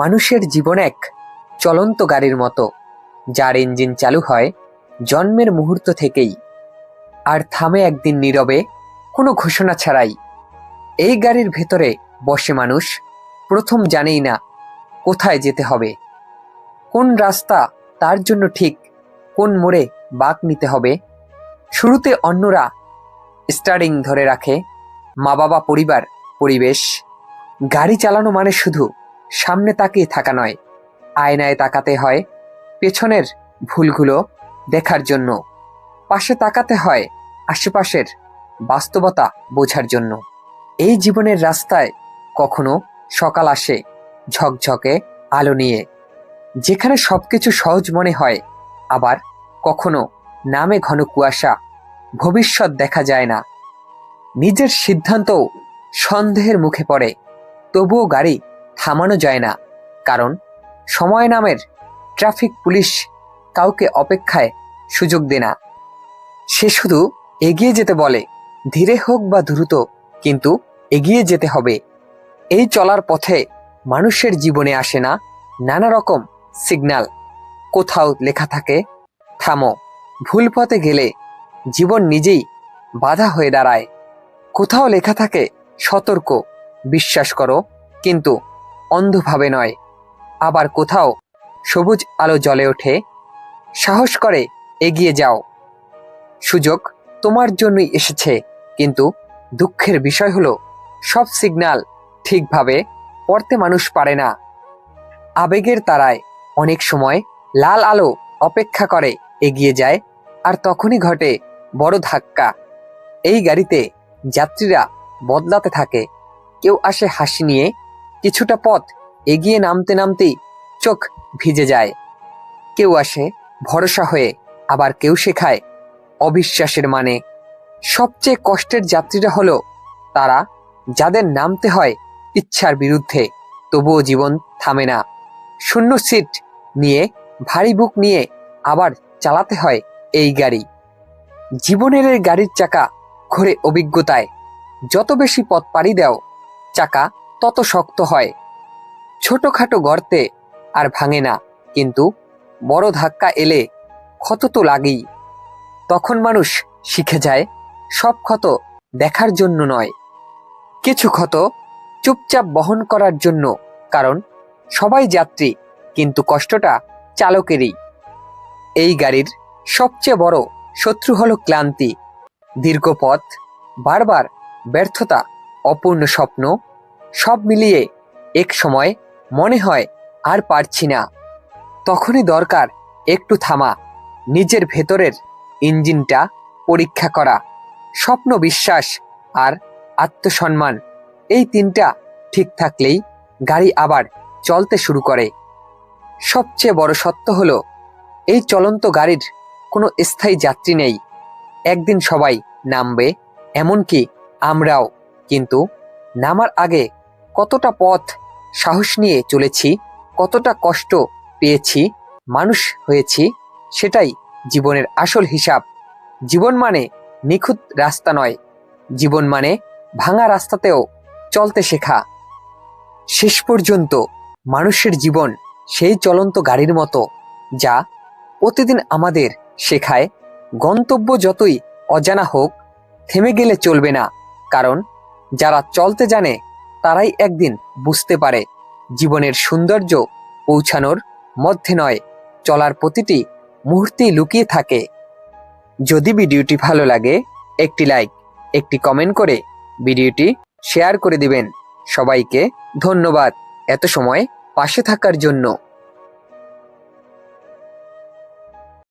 মানুষের জীবন এক চলন্ত গাড়ির মতো, যার ইঞ্জিন চালু হয় জন্মের মুহূর্ত থেকেই, আর থামে একদিন নীরবে কোনো ঘোষণা ছাড়াই। এই গাড়ির ভেতরে বসে মানুষ প্রথম জানেই না কোথায় যেতে হবে, কোন রাস্তা তার জন্য ঠিক, কোন মোড়ে বাঁক নিতে হবে। শুরুতে অন্যরা স্টারিং ধরে রাখে মা বাবা পরিবার, পরিবেশ, গাড়ি চালানো মানে শুধু সামনে তাকিয়ে থাকা নয়। আয়নায় তাকাতে হয় পেছনের ভুলগুলো দেখার জন্য। পাশে তাকাতে হয় আশেপাশের বাস্তবতা বোঝার জন্য। এই জীবনের রাস্তায় কখনো সকাল আসে ঝকঝকে আলো নিয়ে। যেখানে সবকিছু সহজ মনে হয়, আবার কখনো নামে ঘন কুয়াশা ভবিষ্যৎ দেখা যায় না। নিজের সিদ্ধান্তও সন্দেহের মুখে পড়ে, তবুও গাড়ি থামানো যায় না। কারণ সময় নামের ট্রাফিক পুলিশ কাউকে অপেক্ষায় সুযোগ দে না। সে শুধু এগিয়ে যেতে বলে, ধীরে হোক বা দ্রুত, কিন্তু এগিয়ে যেতে হবে। এই চলার পথে মানুষের জীবনে আসে না নানা রকম সিগন্যাল। কোথাও লেখা থাকে, থামো, ভুল পথে গেলে জীবন নিজেই বাধা হয়ে দাঁড়ায়। কোথাও লেখা থাকে, সতর্ক, বিশ্বাস করো। কিন্তু অন্ধভাবে নয়। আবার কোথাও সবুজ আলো জ্বলে ওঠে। সাহস করে এগিয়ে যাও। সুযোগ তোমার জন্যই এসেছে, কিন্তু দুঃখের বিষয় হলো, সব সিগন্যাল ঠিকভাবে পড়তে মানুষ পারে না। আবেগের তারায় অনেক সময় লাল আলো অপেক্ষা করে এগিয়ে যায়, আর তখনই ঘটে বড় ধাক্কা। এই গাড়িতে যাত্রীরা বদলাতে থাকে। কেউ আসে হাসি নিয়ে কিছুটা পথ এগিয়ে নামতে নামতেই চোখ ভিজে যায়। কেউ আসে, ভরসা হয়ে, আবার কেউ শেখায় অবিশ্বাসের মানে। সবচেয়ে কষ্টের যাত্রীরা হলো তারা, যাদের নামতে হয় ইচ্ছার বিরুদ্ধে, তবুও জীবন থামে না। শূন্য সিট নিয়ে, ভারী বুক নিয়ে আবার চালাতে হয় এই গাড়ি। জীবনের গাড়ির চাকা ঘোরে অভিজ্ঞতায়। যত বেশি পথ পাড়ি দাও, চাকা তত শক্ত হয়। ছোটখাটো গর্তে আর ভাঙে না, কিন্তু বড় ধাক্কা এলে ক্ষত তো লাগেই। তখন মানুষ শিখে যায়, সব ক্ষত দেখার জন্য নয়। কিছু ক্ষত চুপচাপ বহন করার জন্য, কারণ সবাই যাত্রী, কিন্তু কষ্টটা চালকেরই। এই গাড়ির সবচেয়ে বড় শত্রু হলো ক্লান্তি। দীর্ঘ পথ, বারবার ব্যর্থতা, অপূর্ণ স্বপ্ন সব মিলিয়ে এক সময় মনে হয় আর পারছি না। তখনই দরকার একটু থামা, নিজের ভেতরের ইঞ্জিনটা পরীক্ষা করা, স্বপ্ন বিশ্বাস আর আত্মসম্মান। এই তিনটা ঠিক থাকলেই গাড়ি আবার চলতে শুরু করে। সবচেয়ে বড় সত্য হল, এই চলন্ত গাড়ির কোনো স্থায়ী যাত্রী নেই। একদিন সবাই নামবে, এমনকি আমরাও। কিন্তু নামার আগে কতটা পথ সাহস নিয়ে চলেছি, কতটা কষ্ট পেয়েছি, মানুষ হয়েছি, সেটাই জীবনের আসল হিসাব। জীবন মানে নিখুঁত রাস্তা নয়। জীবন মানে ভাঙা রাস্তাতেও চলতে শেখা। শেষ পর্যন্ত মানুষের জীবন সেই চলন্ত গাড়ির মতো, যা প্রতিদিন আমাদের শেখায়। গন্তব্য যতই অজানা হোক, থেমে গেলে চলবে না। কারণ যারা চলতে জানে তারাই একদিন বুঝতে পারে জীবনের সৌন্দর্য পৌঁছানোর মধ্যে নয়, চলার প্রতিটি মুহূর্তেই লুকিয়ে থাকে। যদি ভিডিওটি ভালো লাগে, একটি লাইক, একটি কমেন্ট করে ভিডিওটি শেয়ার করে দিবেন। সবাইকে ধন্যবাদ এত সময় পাশে থাকার জন্য।